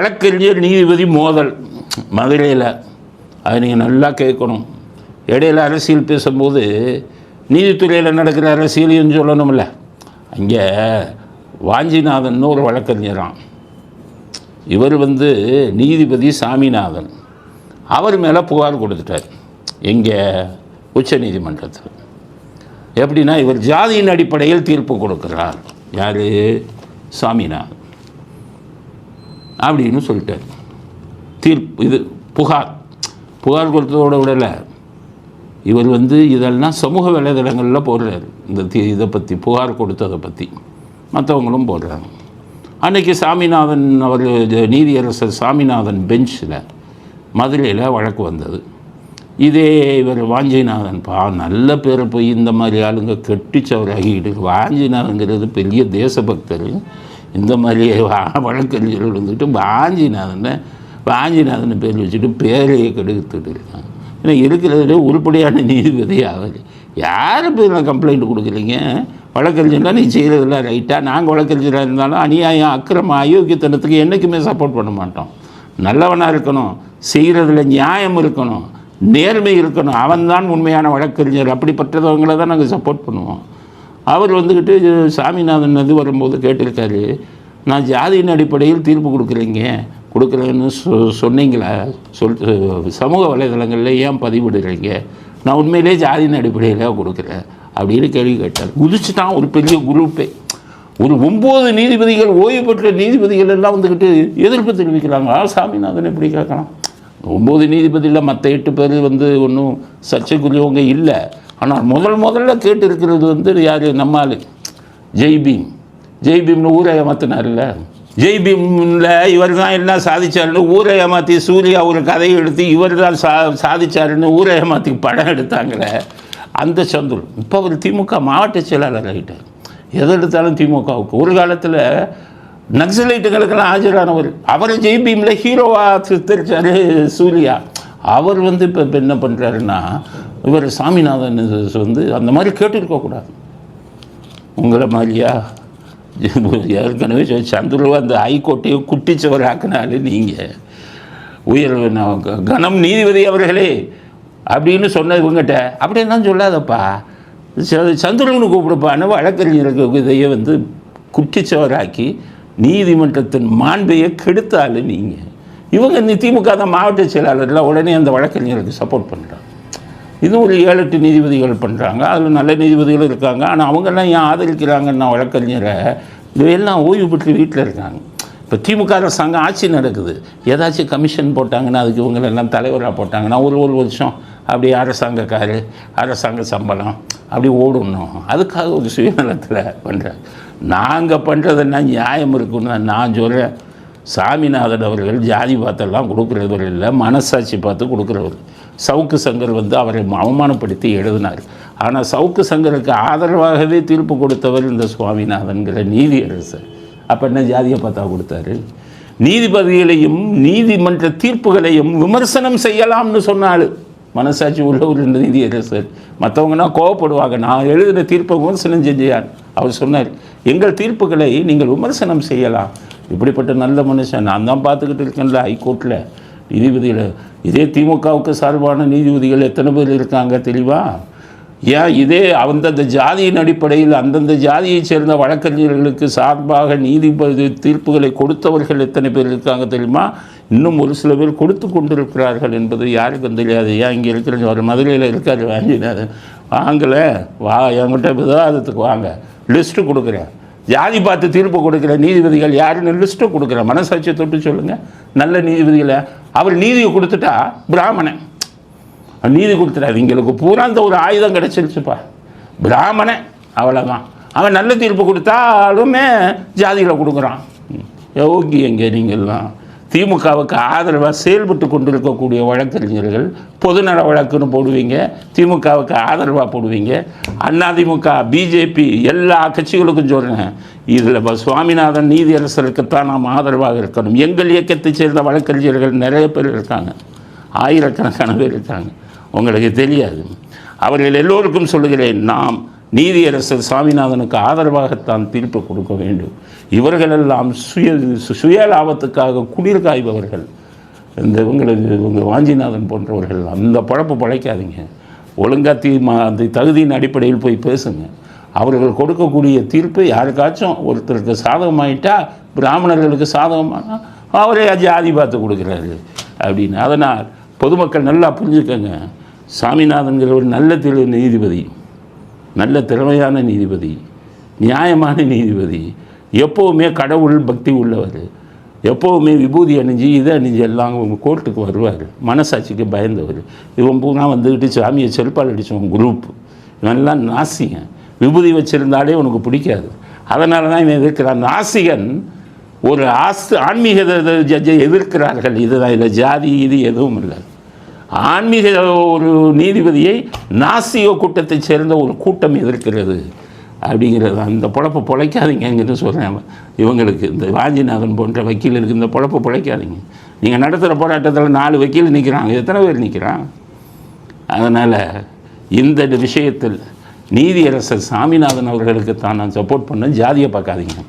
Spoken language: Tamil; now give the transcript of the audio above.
வழக்கறிஞர் நீதிபதி மோதல். மதுரையில் அதை நீங்கள் நல்லா கேட்கணும். இடையில் அரசியல் பேசும்போது நீதித்துறையில் நடக்கிற அரசியலையும் சொல்லணும்ல. அங்கே வாஞ்சிநாதன் ஒரு வழக்கறிஞரான் இவர் வந்து நீதிபதி சாமிநாதன். அவர் மேலே புகார் கொடுத்துட்டார். எங்கே உச்ச நீதிமன்றத்தில். எப்படின்னா இவர் ஜாதியின் அடிப்படையில் தீர்ப்பு கொடுக்கிறார். யார்? சாமிநாதன். அப்படின்னு சொல்லிட்டார். தீர்ப்பு இது புகார் புகார் கொடுத்ததோட விடலை. இவர் வந்து இதெல்லாம் சமூக வலைதளங்களில் போடுறாரு. இந்த தீ இதை பற்றி புகார் கொடுத்ததை பற்றி மற்றவங்களும் போடுறாங்க. அன்னைக்கு சாமிநாதன் அவர் நீதியரசர் சாமிநாதன் பெஞ்சில் மதுரையில் வழக்கு வந்தது. இதே இவர் வாஞ்சிநாதன் பா நல்ல பேரை போய் இந்த மாதிரி ஆளுங்க கெட்டிச்சவராகிட்டு வாஞ்சிநாதங்கிறது பெரிய தேசபக்தர். இந்த மாதிரி வா- வழக்கறிஞர்கள் வந்துட்டு வாஞ்சிநாதனை வாஞ்சிநாதன் பேர் வச்சுட்டு பேரையே கெடுத்துட்டு இருக்காங்க. ஏன்னா இருக்கிறதுல உருப்படியான நீதிபதி அவர். யார் பேர் நான் கம்ப்ளைண்ட் கொடுக்குறீங்க? வழக்கறிஞர்னா நீ செய்கிறதெல்லாம் ரைட்டாக நாங்கள் வழக்கறிஞராக இருந்தாலும் அநியாயம் அக்கிரம அயோக்கியத்தனத்துக்கு என்றைக்குமே சப்போர்ட் பண்ண மாட்டோம். நல்லவனாக இருக்கணும் செய்கிறதுல நியாயம் இருக்கணும் நேர்மை இருக்கணும். அவன்தான் உண்மையான வழக்கறிஞர். அப்படிப்பட்டவங்கள தான் நாங்கள் சப்போர்ட் பண்ணுவோம். அவர் வந்துக்கிட்டு சாமிநாதன் இது வரும்போது கேட்டிருக்காரு நான் ஜாதியின் அடிப்படையில் தீர்ப்பு கொடுக்குறீங்க. கொடுக்குறேன்னு சொ சொன்னீங்களா? சொல் சமூக வலைதளங்களில் ஏன் பதிவிடுறீங்க? நான் உண்மையிலே ஜாதியின் அடிப்படையில் கொடுக்குறேன். அப்படின்னு கேள்வி கேட்டார். குதிச்சுட்டான் ஒரு பெரிய குரூப்பே. ஒரு ஒம்பது நீதிபதிகள் ஓய்வு பெற்ற நீதிபதிகள் எல்லாம் வந்துக்கிட்டு எதிர்ப்பு தெரிவிக்கிறாங்க. ஆ சாமிநாதன் எப்படி கேட்கலாம்? ஒம்பது நீதிபதியில் மற்ற எட்டு பேர் வந்து ஒன்றும் சர்ச்சைக்குரியவங்க இல்லை. ஆனால் முதல் முதல்ல கேட்டு இருக்கிறது வந்து யார்? நம்மால் ஜெய்பீம் ஜெய்பீம்னு ஊரை ஏமாத்தினார்ல ஜெய்பீம்ல இவர் தான் என்ன சாதிச்சாருன்னு ஊரை ஏமாற்றி சூர்யா ஒரு கதையை எடுத்து இவர் தான் சா சாதிச்சாருன்னு ஊரை ஏமாற்றி படம் எடுத்தாங்களே அந்த சந்துரு. இப்போ அவர் திமுக மாவட்ட செயலாளர் ஆகிட்டார் எது எடுத்தாலும் திமுகவுக்கு. ஒரு காலத்தில் நக்சலைட்டுகளுக்கெல்லாம் ஆஜரானவர். அவர் ஜெய்பீமில் ஹீரோவாக தெரிச்சார் சூர்யா. அவர் வந்து இப்போ இப்போ என்ன பண்ணுறாருன்னா இவர் சாமிநாதன் வந்து அந்த மாதிரி கேட்டுருக்கக்கூடாது உங்களை மாதிரியா? ஏற்கனவே சொல்லி சந்துரு அந்த ஹைகோர்ட்டையும் குட்டிச்சவர் ஆக்கினாலே நீங்கள் உயர் கணம் கனம் நீதிபதி அவர்களே அப்படின்னு சொன்ன இவங்ககிட்ட அப்படியெல்லாம் சொல்லாதப்பா. ச- கூப்பிடுப்பான்னு வழக்கறிஞருக்கு இதையே வந்து குட்டிச்சவராக்கி நீதிமன்றத்தின் மாண்பையை கெடுத்தாலும் நீங்கள் இவங்க திமுக தான் மாவட்ட செயலாளர்ல உடனே அந்த வழக்கறிஞருக்கு சப்போர்ட் பண்ணுறாங்க இதுவும் ஒரு ஏழு எட்டு நீதிபதிகள் பண்ணுறாங்க அதில் நல்ல நீதிபதிகள் இருக்காங்க. ஆனால் அவங்கெல்லாம் ஏன் ஆதரிக்கிறாங்கன்னா வழக்கறிஞரை இவையெல்லாம் ஓய்வு பெற்று வீட்டில் இருக்காங்க. இப்போ திமுக அரசாங்கம் ஆட்சி நடக்குது. ஏதாச்சும் கமிஷன் போட்டாங்கன்னா அதுக்கு இவங்களெல்லாம் தலைவராக போட்டாங்கன்னா ஒரு ஒரு வருஷம் அப்படி அரசாங்கக்காரு அரசாங்க சம்பளம் அப்படி ஓடணும். அதுக்காக ஒரு சுயநலத்தில் பண்ணுறாங்க நாங்கள் பண்ணுறதுன்னா நியாயம் இருக்குன்னு நான் சொல்கிறேன் சாமிநாதன் அவர்கள் ஜாதி பார்த்தெல்லாம் கொடுக்குறவர் இல்லை மனசாட்சி பார்த்து கொடுக்குறவர். சவுக்கு சங்கர் வந்து அவரை அவமானப்படுத்தி எழுதினார். ஆனால் சவுக்கு சங்கருக்கு ஆதரவாகவே தீர்ப்பு கொடுத்தவர் இந்த சுவாமிநாதன்கிற நீதியரசர். அப்போ என்ன ஜாதியை பார்த்தா கொடுத்தாரு? நீதிபதிகளையும் நீதிமன்ற தீர்ப்புகளையும் விமர்சனம் செய்யலாம்னு சொன்னாள் மனசாட்சி உள்ள ஒரு நீதியரசர். மற்றவங்கன்னா கோவப்படுவாங்க. நான் எழுதின தீர்ப்பை விமர்சனம் செஞ்சான். அவர் சொன்னார் எங்கள் தீர்ப்புகளை நீங்கள் விமர்சனம் செய்யலாம். இப்படிப்பட்ட நல்ல மனுஷன். நான் தான் பார்த்துக்கிட்டு இருக்கேன்ல ஹைகோர்ட்டில் நீதிபதிகள் இதே திமுகவுக்கு சார்பான நீதிபதிகள் எத்தனை பேர் இருக்காங்க தெளிவா ஏன் இதே அந்தந்த ஜாதியின் அடிப்படையில் அந்தந்த ஜாதியைச் சேர்ந்த வழக்கறிஞர்களுக்கு சார்பாக நீதிபதி தீர்ப்புகளை கொடுத்தவர்கள் எத்தனை பேர் இருக்காங்க தெரியுமா? இன்னும் ஒரு சில பேர் கொடுத்து கொண்டிருக்கிறார்கள் என்பது யாருக்கும் தெரியாது. ஏன் இங்கே இருக்கிற ஒரு மதுரையில் இருக்கார் வாங்கினார் வாங்கலை வா என்கிட்ட விவாதத்துக்கு வாங்க. லிஸ்ட்டு கொடுக்குறேன். ஜாதி பார்த்து தீர்ப்பு கொடுக்குற நீதிபதிகள் யாருன்னு லிஸ்ட்டு கொடுக்குற மனசாட்சியை தொட்டு சொல்லுங்கள் நல்ல நீதிபதிகளை. அவர் நீதியை கொடுத்துட்டா பிராமணன். நீதி கொடுத்துறாரு எங்களுக்கு பூரா அந்த ஒரு ஆயுதம் கிடச்சிருச்சுப்பா. பிராமணன். அவ்வளோதான் அவன் நல்ல தீர்ப்பு கொடுத்தாலுமே ஜாதிகளை கொடுக்குறான். யோகி எங்கே நீங்கள்லாம். திமுகவுக்கு ஆதரவாக செயல்பட்டு கொண்டிருக்கக்கூடிய வழக்கறிஞர்கள் பொதுநல வழக்குன்னு போடுவீங்க திமுகவுக்கு ஆதரவாக போடுவீங்க அதிமுக பிஜேபி எல்லா கட்சிகளுக்கும் சொல்கிறேன் இதில் சுவாமிநாதன் நீதியரசருக்குத்தான் நாம் ஆதரவாக இருக்கணும். எங்கள் இயக்கத்தைச் சேர்ந்த வழக்கறிஞர்கள் நிறைய பேர் இருக்காங்க. ஆயிரக்கணக்கான பேர் இருக்காங்க. உங்களுக்கு தெரியாது. அவர்கள் எல்லோருக்கும் சொல்லுகிறேன் நாம் நீதியரசர் சாமிநாதனுக்கு ஆதரவாகத்தான் தீர்ப்பு கொடுக்க வேண்டும். இவர்களெல்லாம் சுய சுய லாபத்துக்காக குளிர் காய்பவர்கள். இந்த இவங்களது இவங்க வாஞ்சிநாதன் போன்றவர்கள் அந்த பழப்பு பழைக்காதீங்க. ஒழுங்கா தீ அந்த தகுதியின் அடிப்படையில் போய் பேசுங்க. அவர்கள் கொடுக்கக்கூடிய தீர்ப்பு யாருக்காச்சும் ஒருத்தருக்கு சாதகமாயிட்டா பிராமணர்களுக்கு சாதகமானா அவரே ஜாதி பார்த்து கொடுக்குறாரு. அப்படின்னு. அதனால் பொதுமக்கள் நல்லா புரிஞ்சுக்கங்க. சாமிநாதன்கிற ஒரு நல்ல திரு நீதிபதி. நல்ல திறமையான நீதிபதி நியாயமான நீதிபதி எப்போவுமே கடவுள் பக்தி உள்ளவர் எப்போவுமே விபூதி அணிஞ்சு இதை அணிஞ்சு எல்லாம் கோர்ட்டுக்கு வருவார். மனசாட்சிக்கு பயந்தவர். இவன் பூனா வந்துக்கிட்டு சாமியை செருப்பால் அடித்தவன் குரூப். இவன்லாம் நாசிகன். விபூதி வச்சுருந்தாலே உனக்கு பிடிக்காது. அதனால தான் இவன் எதிர்க்கிறான். நாசிகன் ஒரு ஆஸ்து ஆன்மீக ஜட்ஜை எதிர்க்கிறார்கள். இதுதான் இதில் ஜாதி இது எதுவும் இல்லை. ஆன்மீக ஒரு நீதிபதியை நாசியோ கூட்டத்தைச் சேர்ந்த ஒரு கூட்டம் எதிர்க்கிறது. அப்படிங்கிறது அந்த பொழப்பை பொழைக்காதீங்கன்னு சொல்கிறேன் இவங்களுக்கு இந்த வாஞ்சிநாதன் போன்ற வக்கீலுக்கு இந்த பொழப்பை பொழைக்காதீங்க. நீங்கள் நடத்துகிற போராட்டத்தில் நாலு வக்கீல் நிற்கிறாங்க எத்தனை பேர் நிற்கிறான் அதனால் இந்த விஷயத்தில் நீதியரசர் சாமிநாதன் அவர்களுக்கு தான் நான் சப்போர்ட் பண்ண ஜாதியை பார்க்காதீங்க.